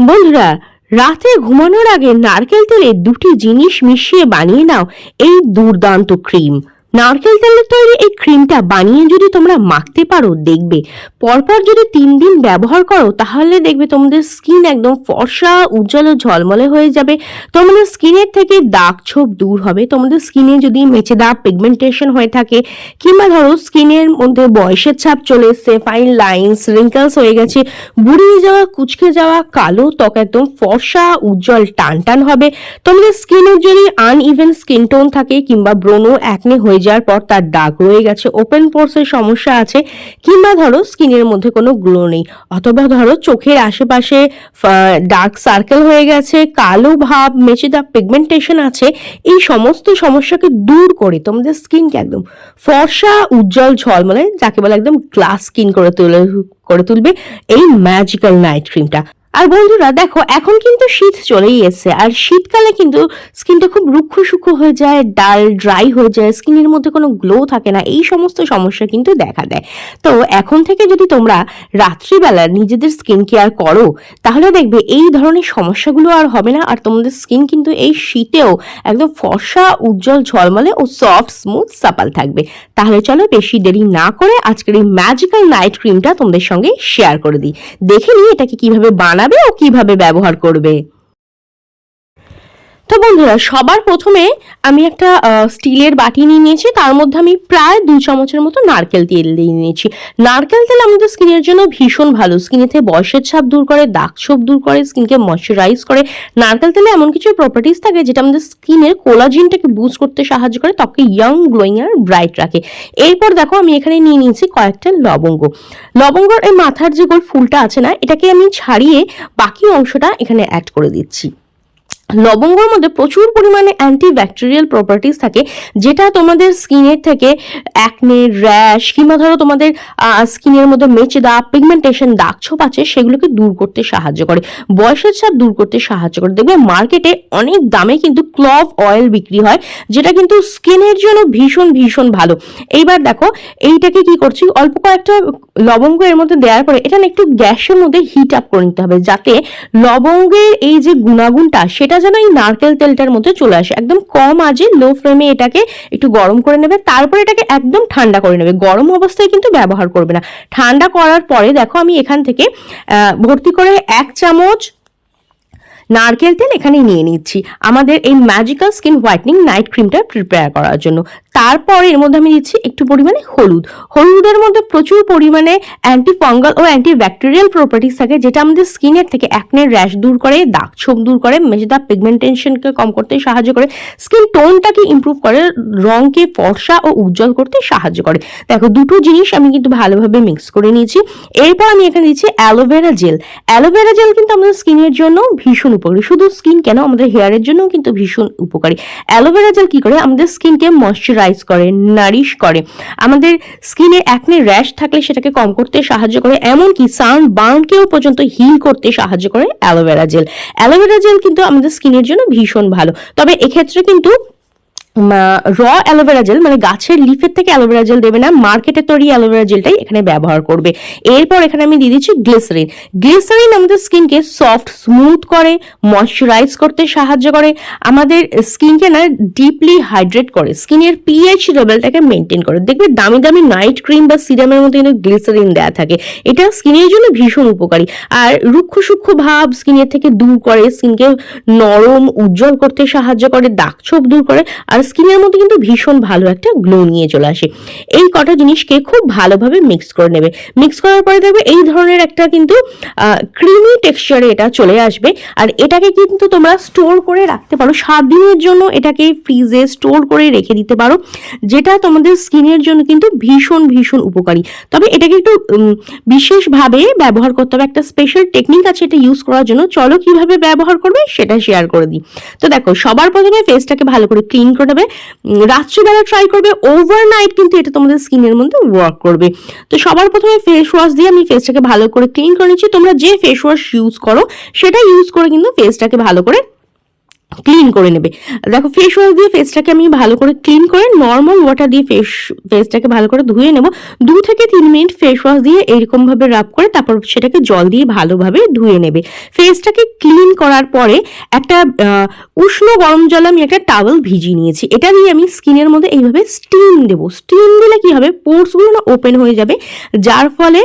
বন্ধুরা রাতে ঘুমানোর আগে নারকেল তেলে দুটি জিনিস মিশিয়ে বানিয়ে নাও এই দুর্দান্ত ক্রিম। নারকেল তেলের তৈরি এই ক্রিমটা বানিয়ে যদি তোমরা মাখতে পারো, দেখবে। পরপর যদি তিন দিন ব্যবহার করো, তাহলে দেখবে তোমাদের স্কিন একদম ফর্সা, উজ্জ্বল ও ঝলমলে হয়ে যাবে। তোমাদের স্কিনের থেকে দাগ ছোপ দূর হবে। তোমাদের স্কিনে যদি মেচে দাগ পিগমেন্টেশন হয়ে থাকে, কিংবা ধরো স্কিনের মধ্যে বয়সের ছাপ চলে এসছে ফাইন লাইন্স রিঙ্কেলস হয়ে গেছে, বুড়িয়ে যাওয়া, কুচকে যাওয়া, কালো ত্বক একদম ফর্সা, উজ্জ্বল টান টান হবে। তোমাদের স্কিনের যদি আনইভেন স্কিন টোন থাকে, কিংবা ব্রণ অ্যাকনে হয়ে যাওয়ার পর তার দাগ রয়ে গেছে। ওপেন পোর্সের সমস্যা আছে কিংবা ধরো স্কিনের মধ্যে কোনো গ্লো নেই। অথবা ধরো চোখের আশেপাশে ডার্ক সার্কেল হয়ে গেছে, কালো ভাব মেচে দাগ পিগমেন্টেশন আছে। এই সমস্ত সমস্যাকে দূর করে তোমাদের স্কিনকে একদম ফর্সা, উজ্জ্বল ঝলমলে যাকে বলে একদম গ্লাস স্কিন করে তুলে, করে তুলবে এই ম্যাজিক্যাল নাইট ক্রিমটা আর বন্ধুরা, দেখো, এখন কিন্তু শীত চলেই এসেছে। আর শীতকালে কিন্তু স্কিনটা খুব রুক্ষ সুক্ষ হয়ে যায়, ডাল ড্রাই হয়ে যায়, স্কিনের মধ্যে কোনো গ্লো থাকে না, এই সমস্ত সমস্যা কিন্তু দেখা দেয়। তো এখন থেকে যদি তোমরা রাত্রিবেলা নিজেদের স্কিন কেয়ার করো, তাহলে দেখবে এই ধরনের সমস্যাগুলো আর হবে না। আর তোমাদের স্কিন কিন্তু এই শীতেও একদম ফর্সা, উজ্জ্বল, ঝলমলে ও সফট, স্মুথ, সাপাল থাকবে। তাহলে চলো বেশি দেরি না করে আজকের এই ম্যাজিক্যাল নাইট ক্রিমটা তোমাদের সঙ্গে শেয়ার করে দিই। দেখে নিই এটাকে কীভাবে বানাবে ও কীভাবে ব্যবহার করবে। তো বন্ধুরা, সবার প্রথমে আমি একটা স্টিলের বাটি নিয়ে নিয়েছি। তার মধ্যে আমি প্রায় দু চামচের মতো নারকেল তেল দিয়ে নিয়েছি। নারকেল তেল আমাদের স্কিনের জন্য ভীষণ ভালো। স্কিনেতে বয়সের ছাপ দূর করে, দাগ ছোপ দূর করে, স্কিনকে ময়শ্চারাইজ করে। নারকেল তেলে এমন কিছু প্রপার্টিস থাকে যেটা আমাদের স্কিনের কোলাজিনটাকে বুস্ট করতে সাহায্য করে ত্বকে ইয়াং গ্লোয়িং আর ব্রাইট রাখে। এরপর দেখো, আমি এখানে নিয়ে নিয়েছি কয়েকটা লবঙ্গ। লবঙ্গর এই মাথার যে গোল ফুলটা আছে না, এটাকে আমি ছাড়িয়ে বাকি অংশটা এখানে অ্যাড করে দিচ্ছি। লবঙ্গর মধ্যে প্রচুর পরিমাণে অ্যান্টি ব্যাকটেরিয়াল প্রপার্টিস থাকে, যেটা তোমাদের স্কিনের থেকে অ্যাকনে র্যাশ কিংবা ধরো তোমাদের স্কিনের মধ্যে মেচে দাগ পিগমেন্টেশন দাগ ছোপ আছে, সেগুলোকে দূর করতে সাহায্য করে। বয়সের ছাপ দূর করতে সাহায্য করে। দেখবে মার্কেটে অনেক দামে কিন্তু ক্লভ অয়েল বিক্রি হয়, যেটা কিন্তু স্কিনের জন্য ভীষণ ভীষণ ভালো। এইবার দেখো, এইটাকে কি করছি? অল্প কয়েকটা লবঙ্গ এর মধ্যে দেওয়ার পরে এটা একটু গ্যাসের মধ্যে হিট আপ করে নিতে হবে, যাতে লবঙ্গের এই যে গুণাগুণটা, সেটা যেন এই নারকেল তেলটার মধ্যে চলে আসে। একদম কম আজে লো ফ্লেমে এটাকে একটু গরম করে নেবে, তারপর এটাকে একদম ঠান্ডা করে নেবে। গরম অবস্থায় কিন্তু ব্যবহার করবে না। ঠান্ডা করার পরে দেখো আমি এখান থেকে ভর্তি করে এক চামচ নারকেল তেল এখানেই নিয়ে নিচ্ছি। আমাদের এই ম্যাজিক্যাল স্কিন হোয়াইটনিং নাইট ক্রিমটা প্রিপেয়ার করার জন্য। তারপর এর মধ্যে আমি দিচ্ছি একটু পরিমাণে হলুদ। হলুদের মধ্যে প্রচুর পরিমাণে অ্যান্টি ফাঙ্গাল ও অ্যান্টি ব্যাকটেরিয়াল প্রপার্টিস থাকে, যেটা আমাদের স্কিনের থেকে অ্যাকনের র্যাশ দূর করে, দাগ ছোপ দূর করে, মেজেদা পিগমেন্টেশনকে কম করতে সাহায্য করে। স্কিন টোনটাকে ইমপ্রুভ করে, রঙকে ফর্সা ও উজ্জ্বল করতে সাহায্য করে। দেখো, দুটো জিনিস আমি কিন্তু ভালোভাবে মিক্স করে নিয়েছি। এরপর আমি এখানে দিচ্ছি অ্যালোভেরা জেল অ্যালোভেরা জেল কিন্তু আমাদের স্কিনের জন্য ভীষণ উপকারী। শুধু স্কিন কেন, আমাদের হেয়ারের জন্যও কিন্তু ভীষণ উপকারী। অ্যালোভেরা জেল কি করে? আমাদের স্কিনকে ময়শ্চারাইজ করে নারিশ করে। আমাদের স্কিনে একনে র্যাশ থাকলে সেটাকে কম করতে সাহায্য করে, এমনকি সান বার্নকেও পর্যন্ত হিল করতে সাহায্য করে অ্যালোভেরা জেল অ্যালোভেরা জেল কিন্তু আমাদের স্কিনের জন্য ভীষণ ভালো। তবে এক্ষেত্রে কিন্তু র অ্যালোভেরা জেল মানে গাছের লিফের থেকে অ্যালোভেরা জেল দেবে না মার্কেটে তৈরি অ্যালোভেরা জেলটাই এখানে ব্যবহার করবে। এরপর এখানে আমি দিয়ে দিচ্ছি গ্লিসারিন গ্লিসারিন আমাদের স্কিনকে সফট স্মুথ করে ময়শ্চারাইজ করতে সাহায্য করে। আমাদের স্কিনকে না ডিপলি হাইড্রেট করে। স্কিনের পিএইচ লেভেলটাকে মেনটেন করে। দেখবে দামি দামি নাইট ক্রিম বা সিরামের মধ্যে কিন্তু গ্লিসারিন দেওয়া থাকে। এটা স্কিনের জন্য ভীষণ উপকারী। আর রুক্ষ সূক্ষ্ম ভাব স্কিনের থেকে দূর করে স্কিনকে নরম, উজ্জ্বল করতে সাহায্য করে, দাগ ছোপ দূর করে। আর স্কিনের মধ্যে কিন্তু ভীষণ ভালো একটা গ্লো নিয়ে চলে আসে। এই কটা জিনিসকে খুব ভালোভাবে মিক্স করে নেবে। মিক্স করার পরে দেখবে এই ধরনের একটা কিন্তু ক্রিমি টেক্সচারে এটা চলে আসবে। আর এটাকে কিন্তু তোমরা স্টোর করে রাখতে পারো। সাত দিনের জন্য এটাকে ফ্রিজে স্টোর করে রেখে দিতে পারো। যেটা তোমাদের স্কিনের জন্য কিন্তু ভীষণ ভীষণ উপকারী। তবে এটাকে একটু বিশেষভাবে ব্যবহার করতে হবে। একটা স্পেশাল টেকনিক আছে এটা ইউজ করার জন্য। চলো কীভাবে ব্যবহার করবে সেটা শেয়ার করে দিই। তো দেখো, সবার প্রথমে ফেসটাকে ভালো করে ক্লিন করে উম, রাত্রিবেলা ট্রাই করবে ওভারনাইট কিন্তু এটা তোমাদের স্কিনের মধ্যে ওয়ার্ক করবে। তো সবার প্রথমে ফেস ওয়াশ দিয়ে আমি ফেসটাকে ভালো করে ক্লিন করে নিচ্ছি। তোমরা যে ফেস ওয়াশ ইউজ করো সেটা ইউজ করে কিন্তু ফেসটাকে ভালো করে ক্লিন করে নেবে। দেখো ফেস ওয়াশ দিয়ে ফেসটাকে আমি ভালো করে ক্লিন করে নর্মাল ওয়াটার দিয়ে ফেস ফেসটাকে ভালো করে ধুয়ে নেব। দু থেকে তিন মিনিট ফেস ওয়াশ দিয়ে এরকম ভাবে রাব করে তারপর সেটাকে জল দিয়ে ভালোভাবে ধুয়ে নেবে। ফেসটাকে ক্লিন করার পরে একটা উষ্ণ গরম জলে আমি একটা টাওয়েল ভিজিয়ে নিয়েছি। এটা দিয়ে আমি স্কিনের মধ্যে এইভাবে স্টিম দেবো। স্টিম দিলে কি হবে? পোর্সগুলো না ওপেন হয়ে যাবে। যার ফলে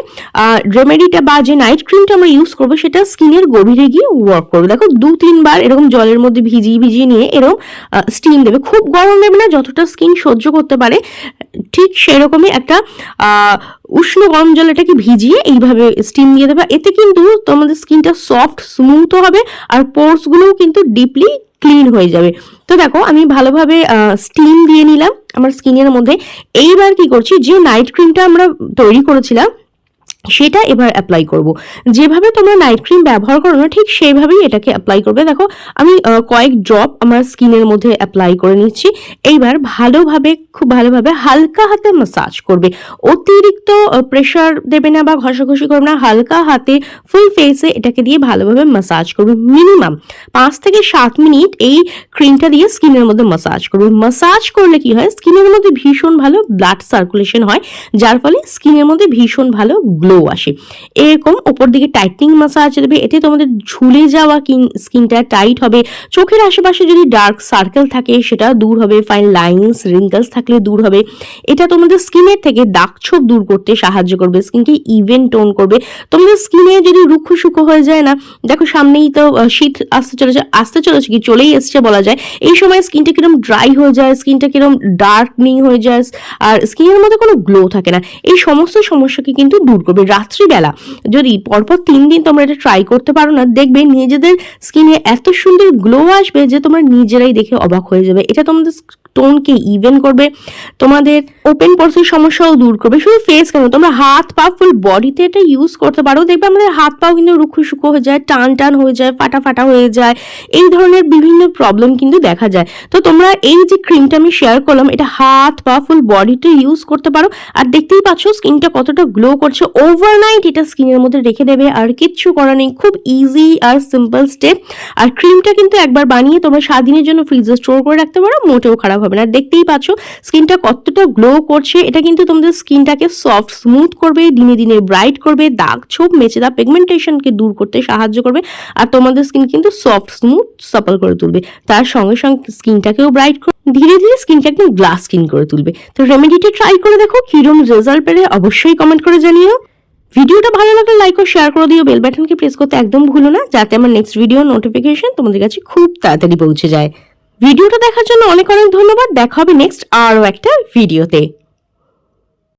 রেমেডিটা বা যে নাইট ক্রিমটা আমরা ইউজ করব সেটা স্কিনের গভীরে গিয়ে ওয়ার্ক করবে। দেখো দু তিনবার এরকম জলের মধ্যে ভিজিয়ে ভিজিয়ে নিয়ে এরকম স্টিম দেবে। খুব গরম দেবে না, যতটা স্কিন সহ্য করতে পারে, ঠিক সেরকমই একটা উষ্ণ গরম জল এটাকে ভিজিয়ে এইভাবে স্টিম দিয়ে দেবে। এতে কিন্তু তোমাদের স্কিনটা সফট স্মুথও হবে, আর পোর্সগুলোও কিন্তু ডিপলি ক্লিন হয়ে যাবে। তো দেখো, আমি ভালোভাবে স্টিম দিয়ে নিলাম আমার স্কিনের মধ্যে। এইবার কি করছি, যে নাইট ক্রিমটা আমরা তৈরি করেছিলাম সেটা এবার অ্যাপ্লাই করব। যেভাবে তোমরা নাইট ক্রিম ব্যবহার করো না, ঠিক সেইভাবেই এটাকে অ্যাপ্লাই করবে। দেখো, আমি কয়েক ড্রপ আমার স্কিনের মধ্যে অ্যাপ্লাই করে নিচ্ছি। এইবার ভালোভাবে, খুব ভালোভাবে হালকা হাতে মাসাজ করবে। অতিরিক্ত প্রেশার দেবে না বা ঘষাঘষি করবে না, হালকা হাতে ফুল ফেসে এটাকে দিয়ে ভালোভাবে মাসাজ করবে। মিনিমাম পাঁচ থেকে সাত মিনিট এই ক্রিমটা দিয়ে স্কিনের মধ্যে মাসাজ করবে। মাসাজ করলে কি হয়? স্কিনের মধ্যে ভীষণ ভালো ব্লাড সার্কুলেশন হয়, যার ফলে স্কিনের মধ্যে ভীষণ ভালো গ্লো আসে। এরকম ওপর দিকে টাইটনিং মাসাজ দেবে, এতে তোমাদের ঝুলে যাওয়া স্কিনটা টাইট হবে। চোখের আশেপাশে যদি ডার্ক সার্কেল থাকে, সেটা দূর হবে। ফাইন লাইন্স রিঙ্কলস থাকলে দূর হবে। এটা তোমাদের স্কিনের থেকে দাগ ছোপ দূর করতে সাহায্য করবে। স্কিনকে ইভেন টোন করবে। তোমাদের স্কিনে যদি রুক্ষ সুখো হয়ে যায় না, দেখো সামনেই তো শীত আসতে চলেছে আসতে চলেছে কি, চলেই এসছে বলা যায়। এই সময় স্কিনটা কিরম ড্রাই হয়ে যায় স্কিনটা কিরম ডার্কনিং হয়ে যায়, আর স্কিনের মধ্যে কোনো গ্লো থাকে না। এই সমস্ত সমস্যাকে কিন্তু দূর করবে। রাত্রিবেলা। যদি পরপর তিন দিন তোমরা এটা ট্রাই করতে পারো না, দেখবে নিজেদের স্কিনে এত সুন্দর গ্লো আসবে যে তোমরা নিজেরাই দেখে অবাক হয়ে যাবে। এটা তোমাদের টোনকে ইভেন করবে, তোমাদের ওপেন পরসের সমস্যাও দূর করবে। শুধু ফেস কেন, তোমরা হাত পা ফুল বডিতে এটা ইউজ করতে পারো। দেখবে আমাদের হাত পাও কিন্তু রুক্ষ সুখো হয়ে যায়, টান টান হয়ে যায়, ফাটা ফাটা হয়ে যায়। এই ধরনের বিভিন্ন প্রবলেম কিন্তু দেখা যায়। তো তোমরা এই যে ক্রিমটা আমি শেয়ার করলাম, এটা হাত পা ফুল বডিতে ইউজ করতে পারো। আর দেখতেই পাচ্ছ স্কিনটা কতটা গ্লো করছে। ওভারনাইট এটা স্কিনের মধ্যে রেখে দেবে, আর কিচ্ছু করা নেই। খুব ইজি আর সিম্পল স্টেপ আর ক্রিমটা কিন্তু একবার বানিয়ে তোমরা সাত দিনের জন্য ফ্রিজে স্টোর করে রাখতে পারো, মোটেও খারাপ হবে না। দেখতেই পাচ্ছ স্কিনটা কতটা গ্লো করছে। এটা কিন্তু তোমাদের স্কিনটাকে সফট স্মুথ করবে, দিনে দিনে ব্রাইট করবে, দাগ ছোপ মেচে দাগ পিগমেন্টেশনকে দূর করতে সাহায্য করবে। আর তোমাদের স্কিন কিন্তু সফট স্মুথ সাপল করে তুলবে। তার সঙ্গে সঙ্গে স্কিনটাকেও ব্রাইট করে ধীরে ধীরে স্কিনটা একদম গ্লাস স্কিন করে তুলবে। তো রেমেডিটা ট্রাই করে দেখো, কিরম রেজাল্ট পেলে অবশ্যই কমেন্ট করে জানিও। ভিডিওটা ভালো লাগলে লাইক ও শেয়ার করে দিও। বেল বাটনকে প্রেস করতে একদম ভুলো না, যাতে আমার নেক্সট ভিডিও নোটিফিকেশন তোমাদের কাছে খুব তাড়াতাড়ি পৌঁছে যায়। ভিডিওটা দেখার জন্য অনেক অনেক ধন্যবাদ। দেখা হবে নেক্সট আরও একটা ভিডিওতে।